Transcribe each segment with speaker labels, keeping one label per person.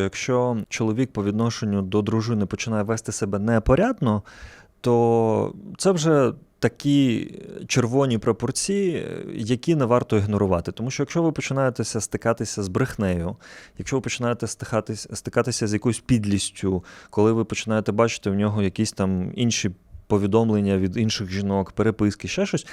Speaker 1: Якщо чоловік по відношенню до дружини починає вести себе непорядно, то це вже такі червоні пропорції, які не варто ігнорувати. Тому що якщо ви починаєтеся стикатися з брехнею, якщо ви починаєте стикатися, стикатися з якоюсь підлістю, коли ви починаєте бачити в нього якісь там інші повідомлення від інших жінок, переписки, ще щось.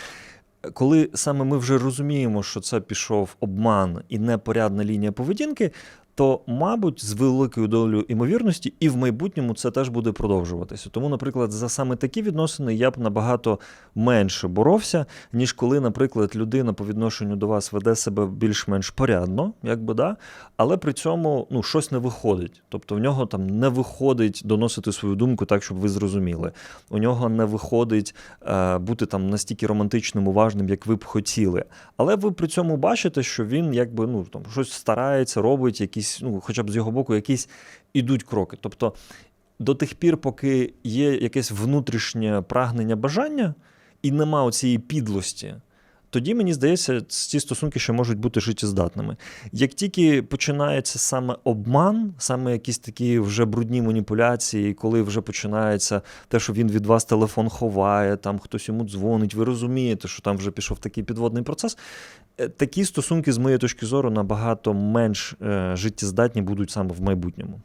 Speaker 1: Коли саме ми вже розуміємо, що це пішов обман і непорядна лінія поведінки, то, мабуть, з великою долею імовірності і в майбутньому це теж буде продовжуватися. Тому, наприклад, за саме такі відносини я б набагато менше боровся, ніж коли, наприклад, людина по відношенню до вас веде себе більш-менш порядно, якби да, але при цьому ну, щось не виходить. Тобто в нього там не виходить доносити свою думку так, щоб ви зрозуміли. У нього не виходить е, бути там настільки романтичним, уважним, як ви б хотіли. Але ви при цьому бачите, що він якби ну там щось старається, робить якісь, ну, хоча б з його боку, якісь ідуть кроки. Тобто до тих пір, поки є якесь внутрішнє прагнення бажання і нема цієї підлості. Тоді, мені здається, ці стосунки ще можуть бути життєздатними. Як тільки починається саме обман, саме якісь такі вже брудні маніпуляції, коли вже починається те, що він від вас телефон ховає, там хтось йому дзвонить, ви розумієте, що там вже пішов такий підводний процес. е, Такі стосунки, з моєї точки зору, набагато менш е, життєздатні будуть саме в майбутньому.